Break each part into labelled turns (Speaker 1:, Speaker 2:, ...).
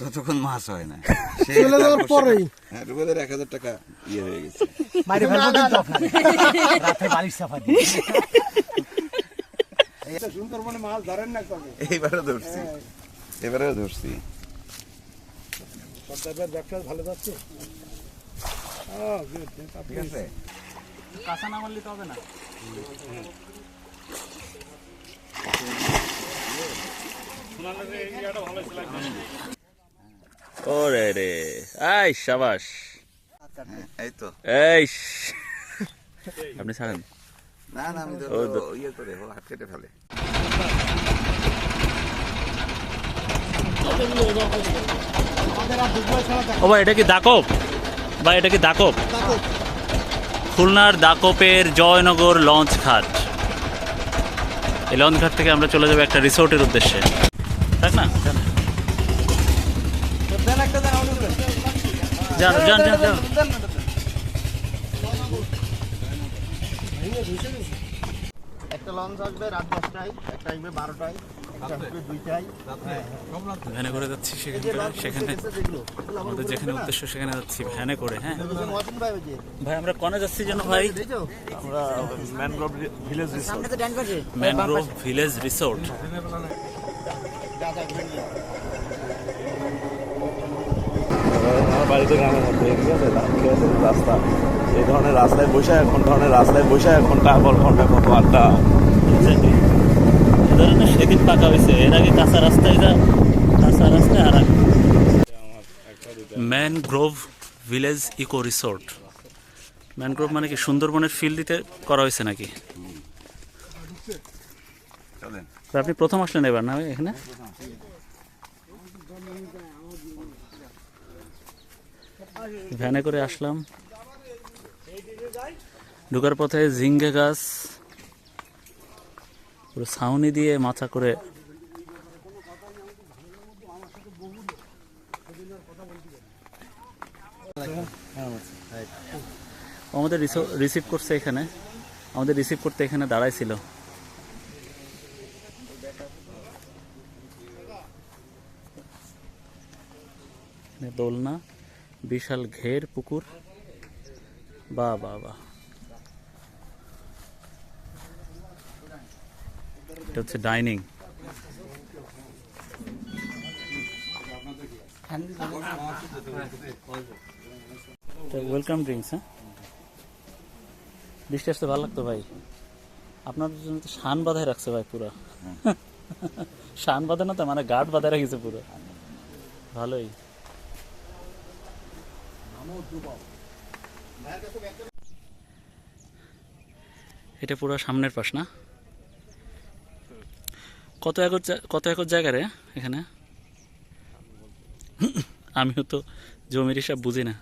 Speaker 1: ততক্ষণ মাছ হয় না।
Speaker 2: চলে যাওয়ার পরেই।
Speaker 1: হ্যাঁ রুবেদের এক হাজার টাকা ইয়ে হয়ে গেছে।
Speaker 3: মাইরে ফেলব কিন্তু আপনার রাতে বালিশ চাপা দিয়ে।
Speaker 2: সুন্দরবনে মাছ ধরেন না কবে
Speaker 1: ধরছি। এবারেও ধরছি।
Speaker 2: সর্দারদের ব্যবসা ভালো যাচ্ছে? Oh,
Speaker 1: ঠিক আছে।
Speaker 3: কাঁচা না মারলে তো হবে না।
Speaker 4: ওরে রে। আই সাবাস।
Speaker 1: এই তো।
Speaker 4: এই আপনি ছাড়েন।
Speaker 1: না না আমি তো ইয়ে করে হাত কেটে ফেলে।
Speaker 4: ও ভাই এটা কি দাকব ভাই এটা কি দাকব খুলনার দাকপের জয়নগর লঞ্চ ঘাট এই লঞ্চ ঘাট থেকে আমরা চলে যাব একটা রিসোর্টের উদ্দেশ্যে। তাই না? যান যান যান যান যান
Speaker 3: একটা লঞ্চ আসবে রাত দশটায় একটা আসবে বারোটায় একটা আসবে দুইটায়।
Speaker 4: ভ্যানে করে যাচ্ছি সেখানে আমাদের যেখানে উদ্দেশ্য সেখানে যাচ্ছি ভ্যানে করে হ্যাঁ।
Speaker 3: ভাই
Speaker 4: আমরা কনে যাচ্ছি যেন ভাই?
Speaker 3: দেখছ?
Speaker 4: ম্যানগ্রোভ
Speaker 3: সামনে তো
Speaker 4: ম্যানগ্রোভ ভিলেজ রিসোর্ট।
Speaker 5: আমার বাড়িতে গ্রামের মধ্যে ঠিক আছে? ঠিক আছে রাস্তা। এই ধরনের রাস্তায় বসে এখন ধরনের রাস্তায় বসে এখন ঘণ্টা ঘণ্টা কত আড্ডা?
Speaker 4: ধরনের সেদিন পাকা হয়েছে। এর আগে কাঁচা রাস্তায় যা কাঁচা রাস্তায় আর mangrove village eco resort mangrove মানে কি? সুন্দরবনের ফিল দিতে করা হয়েছে নাকি? আপনি প্রথম আসলেন এবার, না এখানে? ভ্যানে করে আসলাম। ঢুকার পথে ঝিঙ্গে গাছ, পুরো ছাউনি দিয়ে মাথা করে। আমাদের রিসিভ করছে এখানে। আমাদের রিসিভ করতে এখানে দাঁড়াইছিল। দোলনা বিশাল ঘের পুকুর। বা বা বা। এটা হচ্ছে ডাইনিং। ওয়েলকাম ড্রিঙ্কস হ্যাঁ? বৃষ্টি আসতে ভালো লাগতো ভাই? আপনার জন্য তো শান বাঁধায় রাখছে ভাই পুরো। শান বাঁধে না তো মানে গার্ড বাঁধায় রাখিছে পুরো। ভালোই। এটা পুরো সামনের পাশ না? কত একর কত একর জায়গা রে এখানে? আমিও তো জমির হিসাব বুঝি না।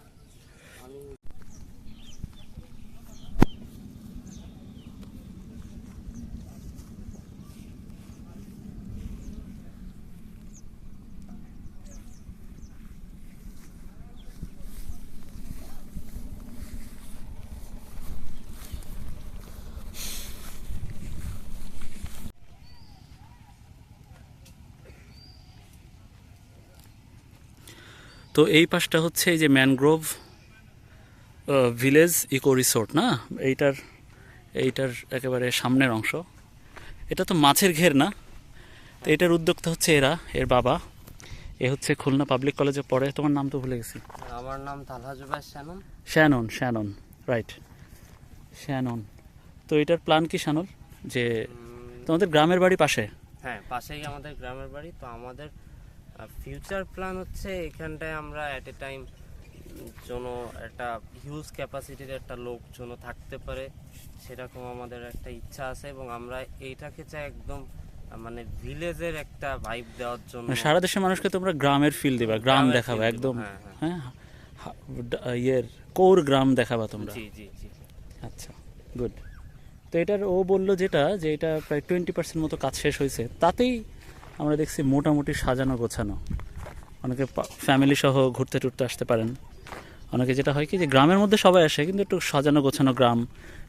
Speaker 4: তো এই পাশটা হচ্ছে এই যে ম্যানগ্রোভ ভিলেজ ইকো রিসোর্ট না? এইটার এইটার একেবারে সামনের অংশ। এটা তো মাছের ঘের না? তো এটার উদ্যোক্তা হচ্ছে এরা এর বাবা। এ হচ্ছে খুলনা পাবলিক কলেজে পড়ে। তোমার নাম তো ভুলে গেছি।
Speaker 6: আমার নাম তালহা শানম
Speaker 4: শ্যানন। Shannon right Shannon. তো এটার প্ল্যান কি শ্যানল যে তোমাদের গ্রামের বাড়ি পাশে?
Speaker 6: হ্যাঁ পাশেই আমাদের গ্রামের বাড়ি। তো আমাদের ফিউচার প্ল্যান হচ্ছে এখানটায় আমরা অ্যাট এ টাইম যেন একটা হিউজ ক্যাপাসিটির একটা লোক যেন থাকতে পারে সেরকম আমাদের একটা ইচ্ছা আছে এবং আমরা এইটাকে চাই একদম মানে ভিলেজের একটা ভাইব দেওয়ার জন্য।
Speaker 4: মানে সারা দেশের মানুষকে তোমরা গ্রামের ফিল দিবা গ্রাম দেখাবা একদম
Speaker 6: হ্যাঁ, হ্যাঁ।
Speaker 4: হ্যাঁ ইয়ের কোর গ্রাম দেখাবা তোমরা।
Speaker 6: জি জি জি।
Speaker 4: আচ্ছা গুড তো এটার ও বলল যেটা যে এটা প্রায় টোয়েন্টি পার্সেন্ট মতো কাজ শেষ হয়েছে তাতেই আমরা দেখছি মোটামুটি সাজানো গোছানো। অনেকে ফ্যামিলি সহ ঘুরতে টুরতে আসতে পারেন। অনেকে যেটা হয় কি যে গ্রামের মধ্যে সবাই আসে কিন্তু একটু সাজানো গোছানো গ্রাম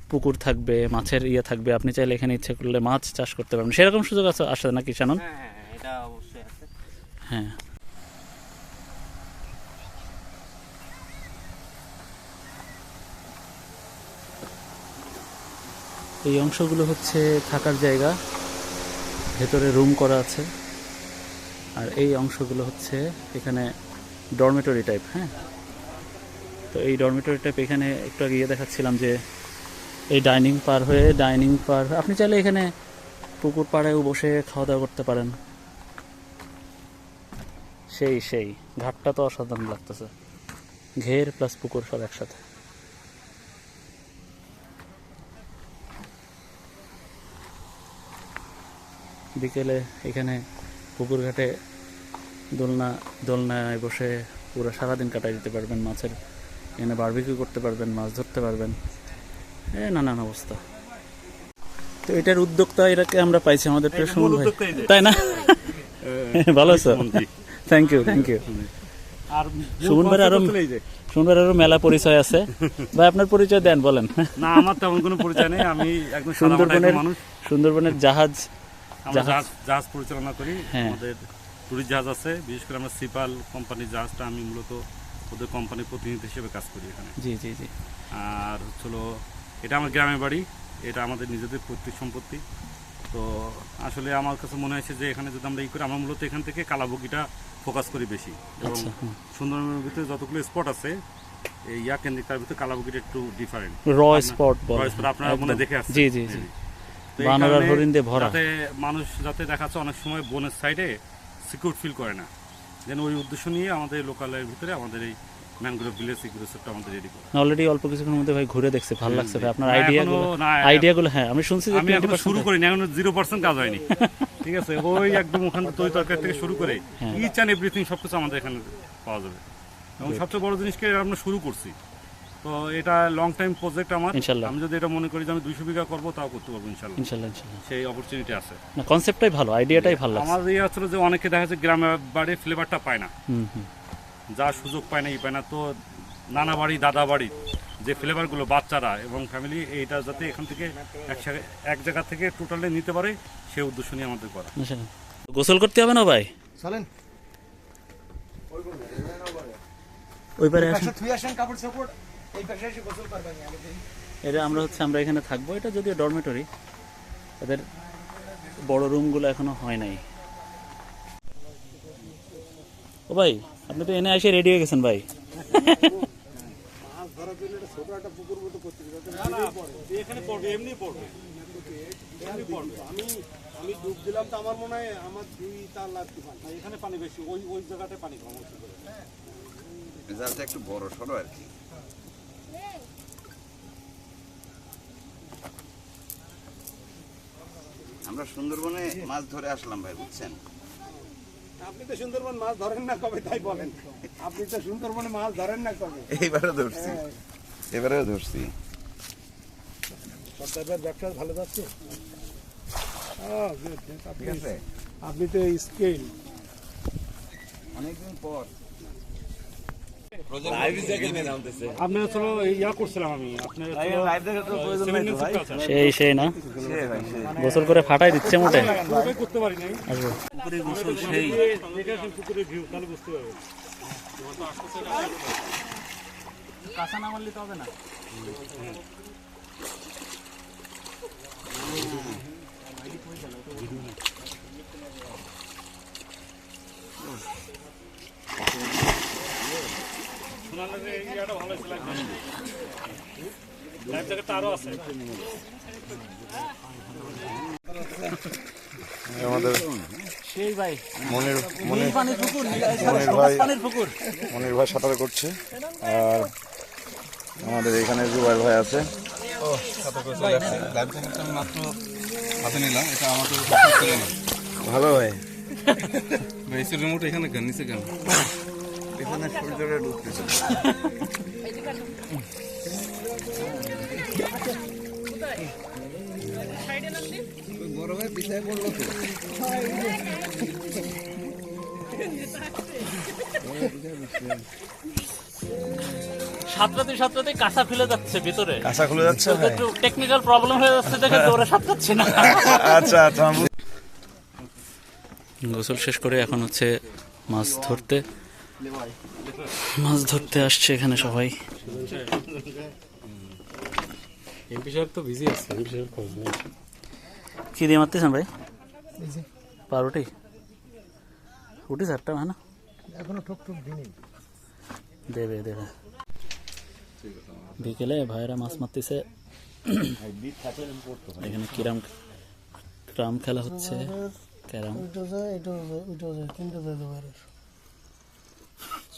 Speaker 4: পুকুর থাকবে মাছের ইয়ে থাকবে আপনি চাইলে এখানে ইচ্ছে করলে মাছ চাষ করতে পারবেন। সেরকম সুযোগ আছে আসে নাকি শানন?
Speaker 6: হ্যাঁ
Speaker 4: এই অংশগুলো হচ্ছে থাকার জায়গা। ভেতরে রুম করা আছে। আর এই অংশগুলো হচ্ছে এখানে ডরমেটরি টাইপ হ্যাঁ? তো এই ডরমেটরি টাইপ এখানে একটু আগে ইয়ে দেখাচ্ছিলাম যে এই ডাইনিং পার হয়ে ডাইনিং পার, আপনি চাইলে এখানে পুকুর পাড়েও বসে খাওয়া দাওয়া করতে পারেন। সেই সেই, ঘাটটা তো অসাধারণ লাগতেছে। ঘের প্লাস পুকুর সব একসাথে। বিকেলে এখানে পুকুর ঘাটে দোলনা দোলনায় বসে পুরো সারাদিন কাটাই দিতে পারবেন মাছের এখানে বারবিকিউ করতে পারবেন মাছ ধরতে পারবেন। এ নানান অবস্থা। তো এটার উদ্যোক্তা এটাকে আমরা পাইছি আমাদের প্রিয় সুমন ভাই। তাই না? ভালো আছো? থ্যাংক ইউ থ্যাংক ইউ
Speaker 2: আর
Speaker 4: সুমন আরও সুমন ভাইয়ের আরও মেলা পরিচয় আছে। ভাই আপনার পরিচয় দেন বলেন।
Speaker 2: না আমার তেমন কোনো পরিচয় নেই। আমি একদম
Speaker 4: সুন্দরবনের
Speaker 2: মানুষ।
Speaker 4: সুন্দরবনের জাহাজ
Speaker 2: আমরা
Speaker 4: জাহাজ-
Speaker 2: পরিচালনা করি।
Speaker 4: হ্যাঁ।
Speaker 2: আমাদের ট্যুরিস্ট জাহাজ আছে বিশেষ করে আমরা সিপাল কোম্পানির জাহাজটা আমি মূলত ওদের কোম্পানির প্রতিনিধি হিসেবে কাজ করি এখানে।
Speaker 4: জি জি জি।
Speaker 2: আর হচ্ছিল এটা আমার গ্রামের বাড়ি এটা আমাদের নিজেদের পৈতৃক সম্পত্তি। তো আসলে আমার কাছে মনে হয়েছে যে এখানে যদি আমরা ই করি আমরা মূলত এখান থেকে কালাবগিটা ফোকাস করি বেশি। এবং
Speaker 4: আচ্ছা
Speaker 2: সুন্দরবনের ভিতরে যতগুলো স্পট আছে এই ইয়া কেন্দ্রিক তার ভিতরে কালাবগিটা একটু ডিফারেন্ট
Speaker 4: র স্পট
Speaker 2: Raw spot আপনারা মনে দেখে আসছেন।
Speaker 4: জি জি জি। বানর আর হরিণ দিয়ে ভরা।
Speaker 2: যাতে মানুষ যাতে দেখাচ্ছে অনেক সময় বনের সাইডে সিকিউর ফিল করে না। যেন ওই উদ্দেশ্য নিয়ে আমাদের লোকালের ভিতরে আমাদের এই ম্যানগ্রোভ ভিলেজ সিকিউর আমাদের রেডি করা।
Speaker 4: অলরেডি অল্প কিছুক্ষণের মধ্যে ভাই ঘুরে দেখছে ভালো লাগছে ভাই। আপনার
Speaker 2: না,
Speaker 4: আইডিয়া গুলো আইডিয়া গুলো হ্যাঁ আমি শুনছি যে
Speaker 2: আমি এখনও শুরু করিনি এখনও জিরো পার্সেন্ট কাজ হয়নি। ঠিক আছে ওই একদম ওখান তৈরি তরকারি থেকে শুরু করে। ইচ অ্যান্ড এভরিথিং সব কিছু আমাদের এখানে পাওয়া যাবে। এবং সবচেয়ে বড় জিনিসকে আমরা শুরু করছি। তো এটা লং টাইম প্রজেক্ট আমার।
Speaker 4: ইনশাল্লাহ।
Speaker 2: আমি যদি এটা মনে করি যে আমি দুইশো বিঘা করব তাও করতে পারব ইনশাল্লাহ।
Speaker 4: ইনশাল্লাহ ইনশাল্লাহ।
Speaker 2: সেই অপরচুনিটি আছে।
Speaker 4: না কনসেপ্টটাই ভালো আইডিয়াটাই ভালো
Speaker 2: আমার ইয়ে হচ্ছিল যে অনেকে দেখা যাচ্ছে গ্রামে বাড়ির ফ্লেভারটা পায় না।
Speaker 4: হুম হুম।
Speaker 2: যা সুযোগ পায় না ই পায় না। তো নানা বাড়ি দাদা বাড়ি যে ফ্লেভারগুলো বাচ্চারা এবং ফ্যামিলি এইটা যাতে এখান থেকে একসাথে এক জায়গা থেকে টোটালি নিতে পারে সেই উদ্দেশ্য নিয়ে আমাদের করা।
Speaker 4: গোসল করতে হবে না ভাই?
Speaker 3: চলেন।
Speaker 4: ওই পারে আসেন
Speaker 3: তুই আসেন কাপড় সাপড়
Speaker 4: এটা আমরা হচ্ছে আমরা এখানে থাকব। এটা যদিও ডরমেটরি এদের বড় রুমগুলো এখনও হয় নাই। ও ভাই আপনি তো এনে এসে রেডি হয়ে গেছেন ভাই।
Speaker 2: এখানে পড়বে এমনি পড়বে
Speaker 3: আমি আমি ডুব দিলাম তো আমার মনে হয় আমার দুই
Speaker 2: এখানে পানি বেশি ওই ওই জায়গাতে পানি কম
Speaker 1: একটু বড় সড়ো আর কি। আমরা সুন্দরবনে মাছ ধরে আসলাম ভাই বুঝছেন?
Speaker 3: আপনি তো সুন্দরবন মাছ ধরেন না কবে তাই বলেন। আপনি তো সুন্দরবনে মাছ ধরেন না কবে।
Speaker 1: এইবারও ধরছি। এবারেও ধরছি।
Speaker 3: ব্যবসা ভালো যাচ্ছে? আপনি তো স্কেল।
Speaker 1: অনেকদিন পর।
Speaker 2: আপনি হচ্ছিল ইয়া করছিলাম আমি। আপনার
Speaker 4: সেই সেই না। গোসল করে ফাটাই দিচ্ছে মোটে।
Speaker 2: করতে পারি নাই।
Speaker 4: আসব।
Speaker 2: সেই। পুকুরের ভিউ তাহলে বুঝতে পারবেন
Speaker 4: কাঁচা না মারলে তো হবে না।
Speaker 2: ইয়াটা ভালো ছিল লাইফ জ্যাকেটটা আরও আছে
Speaker 5: আমাদের
Speaker 4: সেই ভাই।
Speaker 5: মনির মনির ভাই মনির ভাই সাঁতার করছে। আর আমাদের এখানে জুবাইল ভাই আছে।
Speaker 7: নিলাম এটা আমাদের
Speaker 5: ভালো ভাই।
Speaker 7: রিমোট এখানে গান নিচে গান
Speaker 1: এখানে সূর্যটা ডুবতেছে
Speaker 7: বড় ভাই পিছায় পড়ল তো।
Speaker 4: সাঁতরাতে সাঁতরাতে কাঁচা ফেলে যাচ্ছে ভিতরে।
Speaker 5: কাঁচা খুলে যাচ্ছে?
Speaker 4: একটু টেকনিক্যাল প্রবলেম হয়ে যাচ্ছে দেখে দৌড়ে সাঁতরাচ্ছি না।
Speaker 5: আচ্ছা আচ্ছা
Speaker 4: গোসল শেষ করে এখন হচ্ছে মাছ ধরতে মাছ ধরতে আসছে এখানে সবাই।
Speaker 7: এমপি সাহেব তো বিজি আছে। এমপি সাহেব খোঁজ নেই।
Speaker 4: কি দিয়ে মারতেছেন ভাই? পাউরুটি? রুটি চারটা হয় না?
Speaker 3: এখনও ঠুক ঠুক দিনই
Speaker 4: দেবে দেবে। বিকেলে ভাইরা মাছ মারতেছে। এখানে কিরাম ক্রাম খেলা হচ্ছে। ক্যারাম।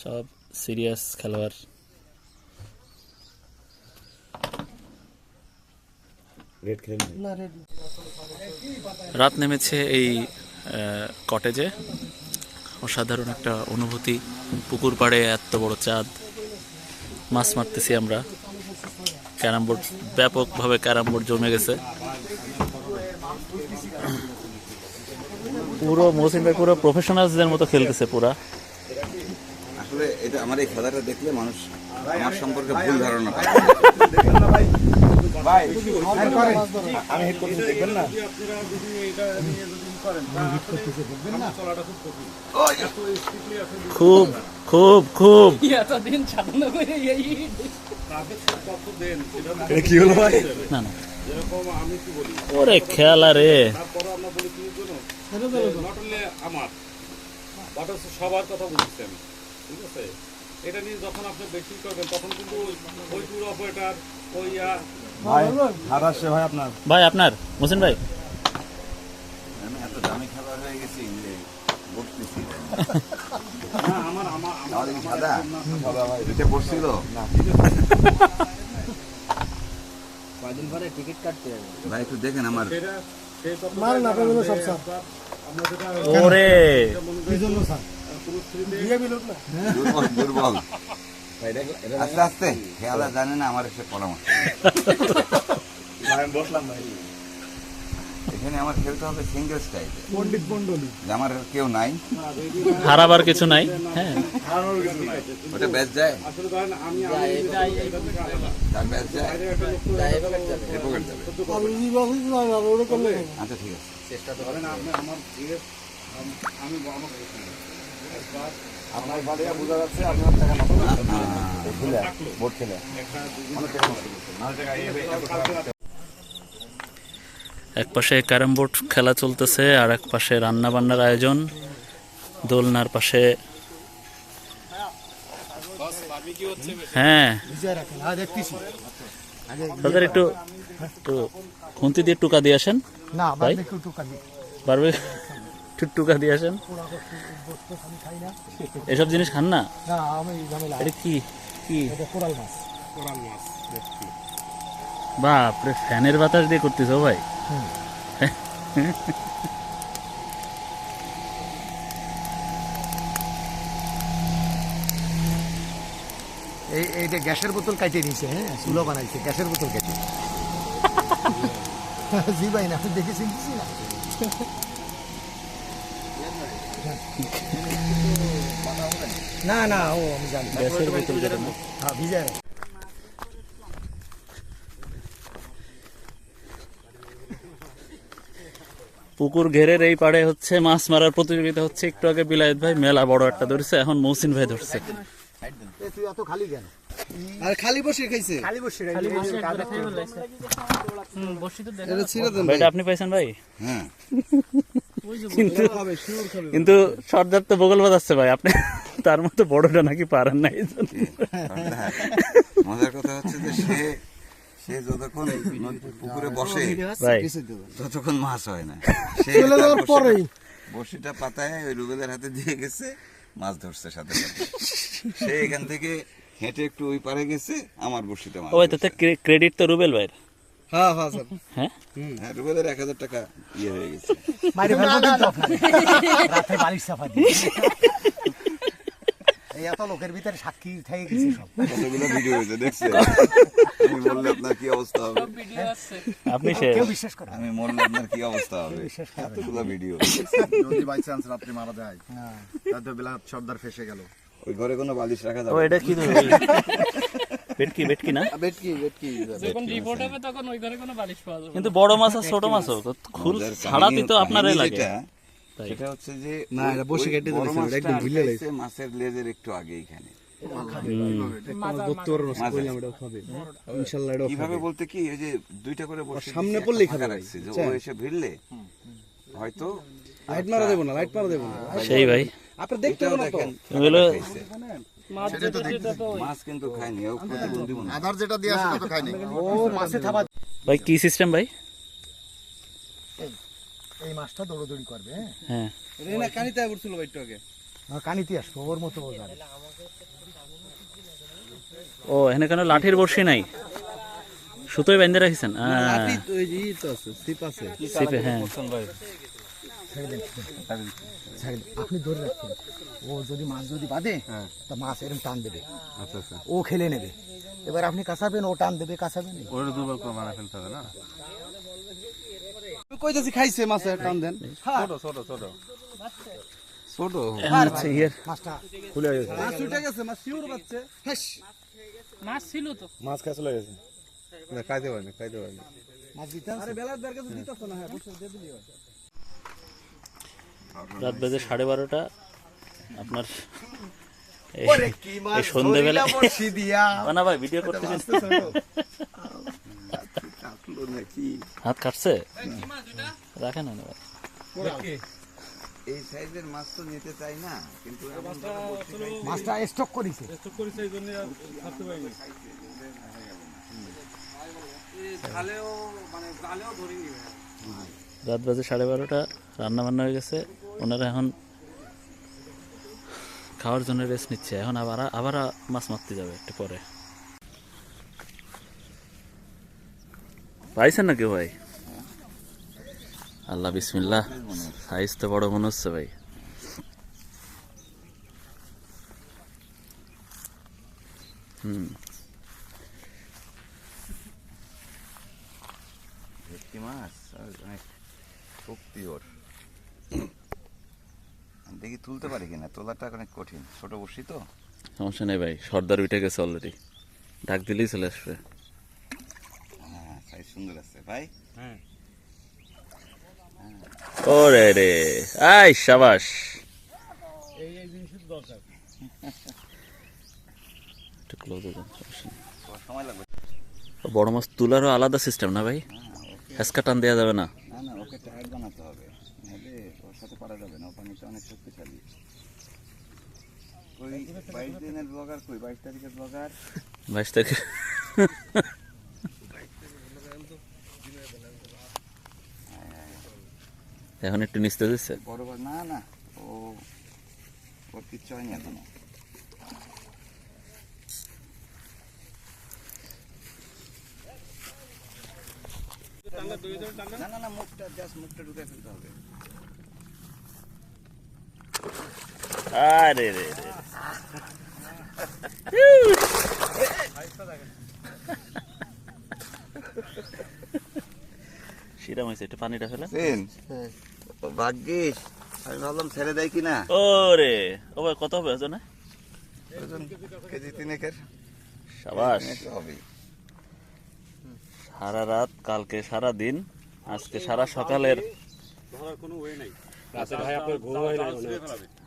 Speaker 4: সব সিরিয়াস খেলোয়াড়। রাত নেমেছে এই কটেজে অসাধারণ একটা অনুভূতি। পুকুর পাড়ে এত বড় চাঁদ। মাছ মারতেছি আমরা। ক্যারাম বোর্ড ব্যাপকভাবে ক্যারাম বোর্ড জমে গেছে। পুরো মৌসিম ভাই পুরো প্রফেশনালসদের মতো খেলতেছে পুরা।
Speaker 1: আসলে এটা আমার এই খেলাটা দেখলে মানুষ আমার সম্পর্কে ভুল ধারণা পায়।
Speaker 4: খুব খুব খুব
Speaker 5: কি হলো ভাই?
Speaker 4: না না। ওরে খেলা রে।
Speaker 2: আমরা সবার কথা বুঝছেন ঠিক আছে? এটা নিয়ে যখন আপনি বেশি করবেন তখন কিন্তু ওই ট্যুর অপারেটার ওই
Speaker 5: ভাই ভাই আপনার।
Speaker 4: ভাই আপনার? মোসিন ভাই?
Speaker 1: আমি এত দামি খেলোয়াড় হয়ে গেছি যে
Speaker 2: না, আমার আমার আমার
Speaker 1: দুইটা পড়ছিল
Speaker 3: কয়দিন পরে টিকিট কাটতে হবে
Speaker 1: ভাই একটু দেখেন আমার।
Speaker 4: ওরে।
Speaker 1: দুর্বল আস্তে আস্তে খেলা জানে না আমার এসে পরামর্শ
Speaker 5: বসলাম ভাই
Speaker 1: এখানে আমার খেলতে হবে সিঙ্গেল স্টাইল পণ্ডিত মন্ডলী আমার কেউ নাই
Speaker 4: হারাবার কিছু নাই হ্যাঁ
Speaker 1: ওটা ব্যাচ যায়
Speaker 2: আসলে ধরেন আমি
Speaker 1: তার ব্যাচ যায় যাবে আচ্ছা ঠিক আছে
Speaker 2: ধরেন আপনি আমার ইয়ে আম- আমি আমাকে
Speaker 5: আপনার বাড়ি বোঝা যাচ্ছে আপনার টাকা নষ্ট খেলে বোর্ড খেলে
Speaker 4: এক পাশে ক্যারাম বোর্ড খেলা চলতেছে আর এক পাশে রান্না বান্নার আয়োজন। দোলনার পাশে হ্যাঁ। তাদের একটু একটু খুন্তি দিয়ে টুকা দিয়ে আসেন।
Speaker 3: না
Speaker 4: ভাই?
Speaker 3: একটু টুকা দিই
Speaker 4: পারবে একটু টুকা দিয়ে আসেন এসব জিনিস খান না?
Speaker 3: না আমি ঝামেলা।
Speaker 4: এটা কি? কি? বাপরে ফ্যানের বাতাস দিয়ে করতেছো ভাই?
Speaker 3: এই এইটা গ্যাসের বোতল কাটে দিয়েছে হ্যাঁ? চুলো বানাইছে গ্যাসের বোতল কেটে জি ভাই না আপনি দেখে না। না না ও আমি জানি।
Speaker 4: গ্যাসের বোতল।
Speaker 3: হ্যাঁ ভিজায়
Speaker 4: পুকুর ঘেরের এই পাড়ে হচ্ছে মাছ মারার প্রতিযোগিতা হচ্ছে। একটু আগে বিলায়ত ভাই মেলা বড় একটা ধরছে এখন মৌসিন ভাই ধরছে।
Speaker 3: তুই এত খালি কেন?
Speaker 7: আর খালি বসে খাইছে।
Speaker 3: খালি বসে
Speaker 7: এটা ছিঁড়ে দেন
Speaker 4: ভাই। এটা আপনি পাইছেন ভাই?
Speaker 1: হ্যাঁ।
Speaker 4: কিন্তু কিন্তু সর্দার তো বগল বাজাচ্ছে ভাই আপনি তার মতো বড়টা নাকি পারেন না এই জন্য।
Speaker 1: মজার কথা হচ্ছে যে সে সে যতক্ষণ পুকুরে বসে
Speaker 4: ভাই
Speaker 1: ততক্ষণ মাছ হয় না। সে
Speaker 3: চলে যাওয়ার পরেই।
Speaker 1: বড়শিটা পাতায় ওই রুবেলের হাতে দিয়ে গেছে মাছ ধরছে সাথে সাথে। সে এখান থেকে হেঁটে একটু ওই পারে গেছে আমার বড়শিতে মাছ
Speaker 4: ওই। তাতে ক্রেডিট তো রুবেল ভাইয়ের।
Speaker 7: হ্যাঁ হ্যাঁ স্যার।
Speaker 4: হ্যাঁ?
Speaker 1: হ্যাঁ রুবেলের এক হাজার টাকা ইয়ে হয়ে গেছে
Speaker 3: বাইরে ফেলব কিন্তু আপনাকে। রাতে বালিশ চাপা দিয়ে এই এত লোকের ভিতরে সাক্ষী থেকে গেছে সব।
Speaker 1: কতগুলো ভিডিও হয়েছে দেখছে আমি বললে আপনার কি অবস্থা হবে?
Speaker 4: আপনি
Speaker 3: কেউ বিশ্বাস করে না।
Speaker 1: আমি মরলে আপনার কি অবস্থা হবে? এতগুলো ভিডিও
Speaker 8: যদি বাই চান্স রাত্রে মারা যায় তাহলে বেলা সর্দার ফেসে গেল।
Speaker 1: ওই ঘরে কোনো বালিশ রাখা
Speaker 4: ও
Speaker 1: যাবে না।
Speaker 4: এটা কি ওই কিন্তু বড় মাছ আর ছোট মাছও তো খুল ছাড়াতে তো আপনারই লাগে।
Speaker 1: সেটা হচ্ছে যে
Speaker 7: না, এটা বসে কেটে দিয়েছে,
Speaker 1: মাছটা
Speaker 7: একদম
Speaker 1: মাছের লেজের একটু আগে এখানে। কীভাবে বলতে কি ওই যে দুইটা করে বসে
Speaker 7: সামনে
Speaker 1: রাখছি, যে ও এসে ভিড়লে হয়তো
Speaker 7: লাইট মারা দেবো না লাইট মারা দেবো না।
Speaker 4: সেই ভাই।
Speaker 7: আপনি দেখতে না তো।
Speaker 1: মাছ কিন্তু খায়নি ও প্রতিবন্ধী
Speaker 8: আধার যেটা দিয়ে আসে তো খায়নি।
Speaker 7: ও মাছে থাবা
Speaker 4: ভাই কি সিস্টেম ভাই?
Speaker 8: এই মাছটা দৌড়দৌড়ি করবে হ্যাঁ?
Speaker 4: হ্যাঁ।
Speaker 7: রেনা কানিতে পড়ছিল একটু আগে?
Speaker 8: কানিতে আসবে ওর মতো ও যাবে
Speaker 4: ও এখানে কেন লাঠির বর্ষি নাই? সুতোয় বেঁধে রাখিছেন? হ্যাঁ
Speaker 7: লাঠি তো এই যে ই তো আছে সিপ আছে।
Speaker 4: সিপে হ্যাঁ।
Speaker 8: আপনি ধরে রাখছেন। ও যদি মাছ যদি বাঁধে তা মাছ এরকম টান দেবে। ও খেলে নেবে। এবার আপনি কাঁচাবেন ও টান দেবে কাঁচাবেন?
Speaker 7: কইতাছি খাইছে মাছে টান দেন
Speaker 1: ছোট
Speaker 4: এখন হচ্ছে ইয়ের
Speaker 8: মাছটা।
Speaker 7: মাছ উঠে গেছে মাছ শিউর পাচ্ছে
Speaker 5: মাছ খাই চলে গেছে। না খাইতে পারিনি খাইতে পারিনি।
Speaker 8: মাছ দিতে
Speaker 7: আরে বেলার দিতাছ না হ্যাঁ বসে দিয়ে দিলি
Speaker 4: রাত বাজে সাড়ে বারোটা। আপনার সন্ধ্যেবেলা না ভাই ভিডিও করতেছেন। হাত কাটছে? রাখেন না
Speaker 1: এই সাইজের মাছ তো নিতে চাই না কিন্তু।
Speaker 8: মাছটা স্টক করেছে।
Speaker 4: রাত বাজে সাড়ে বারোটা রান্না বান্না হয়ে গেছে। ওনারা এখন খাওয়ার জন্য রেস্ট নিচ্ছে। এখন আবার আবার মাছ মারতে যাবে একটু পরে। পাইছেন নাকি ভাই? আল্লাহ বিসমিল্লা সাইজ তো বড় মনে হচ্ছে ভাই। হুম।
Speaker 1: ভেটকি মাছ? অনেক শক্তি ওর। দেখি তুলতে পারি কিনা? তোলাটা অনেক কঠিন। ছোট বসি তো।
Speaker 4: সমস্যা নেই ভাই সর্দার উঠে গেছে অলরেডি ডাক দিলেই চলে আসবে।
Speaker 1: সুন্দর আছে ভাই।
Speaker 4: ওরে রে আই সাবাস। হয়ে বড় মাছ তোলারও আলাদা সিস্টেম না ভাই? হেসকা টান দেওয়া যাবে না।
Speaker 1: না না ওকে টায়ার বানাতে হবে। নাহলে ওর সাথে পারা যাবে না পানিটা অনেক শক্তিশালী। ওই বাইশ দিনের ব্লগার কই? বাইশ তারিখের ব্লগার
Speaker 4: বাইশ থেকে এখন একটু নিস্তে দিচ্ছে
Speaker 1: বড় বড় না না ও ওর কিচ্ছু হয়নি এখনও। না না না মুখটা জাস্ট মুখটা ঢুকে ফেলতে হবে।
Speaker 4: আরে রে রে। শিরাম হয়েছে একটু পানিটা ফেলে।
Speaker 1: সেন? ভাগ্যিস আমি ভাবলাম ছেড়ে দেয় কিনা?
Speaker 4: ও রে ও ভাই কত হবে ওজনে?
Speaker 1: ওজন কেজি তিনেকের।
Speaker 4: সাবাস। সারা রাত কালকে সারা দিন আজকে সারা সকালের।
Speaker 2: রাতে ভাই আপনার ঘুম হয় না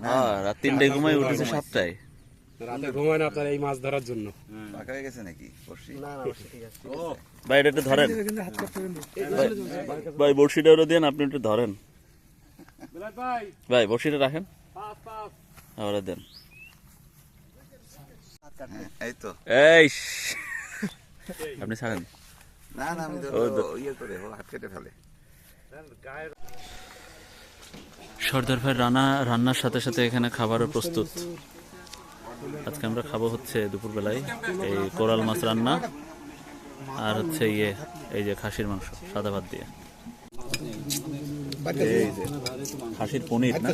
Speaker 4: হ্যাঁ। রাত তিনটায় ঘুমাই উঠেছে সাতটায়।
Speaker 2: রাতে ঘুম হয় না আপনার এই মাছ ধরার জন্য।
Speaker 1: পাকা হয়ে গেছে নাকি? বর্ষি
Speaker 4: ভাই এটা একটু ধরেন। ভাই- ভাই বড়শিটা ওরা দেন আপনি একটু ধরেন। ভাই। বড়শিটা রাখেন। ওরা দেন।
Speaker 1: হ্যাঁ, এই তো।
Speaker 4: এই আপনি ছাড়েন।
Speaker 1: না না আমি তো- ইয়ে করে ও হাত কেটে ফেলে।
Speaker 4: সর্দার ভাই রান্না রান্নার সাথে সাথে এখানে খাবারও প্রস্তুত। আজকে আমরা খাব হচ্ছে দুপুরবেলায় এই কোরাল মাছ রান্না আর হচ্ছে ইয়ে এই যে খাসির মাংস সাদা ভাত দিয়ে। এই খাসির পনির না?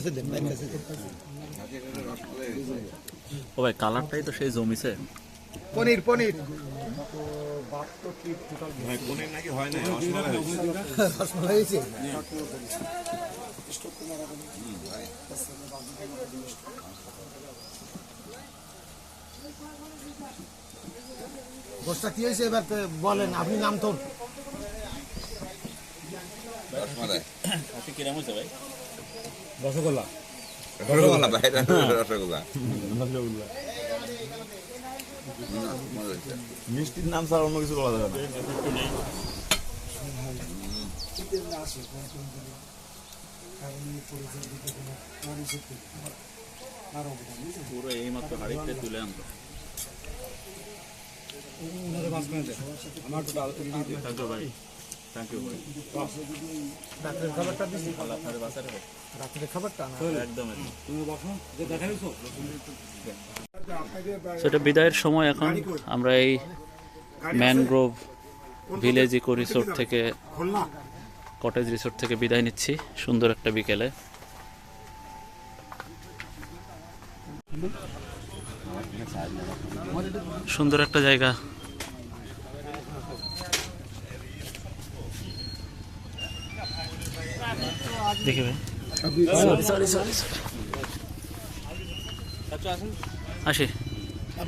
Speaker 4: ও ভাই কালারটাই তো সেই জমিছে।
Speaker 8: পনির পনির। হয়েছে। গোষ্ঠটা কি হয়েছে? এবার বলেন আপনি নাম তোর
Speaker 4: ভাই?
Speaker 1: রসগোল্লা। রসগোল্লা হয়েছে।
Speaker 8: মিষ্টির নাম ছাড়া অন্য কিছু বলা যাবে না।
Speaker 4: সেটা বিদায়ের সময় এখন আমরা এই ম্যানগ্রোভ ভিলেজ ইকো রিসোর্ট থেকে, কটেজ রিসোর্ট থেকে বিদায় নিচ্ছি, সুন্দর একটা বিকেলে। সুন্দর একটা জায়গা। দেখি ভাই। আসি।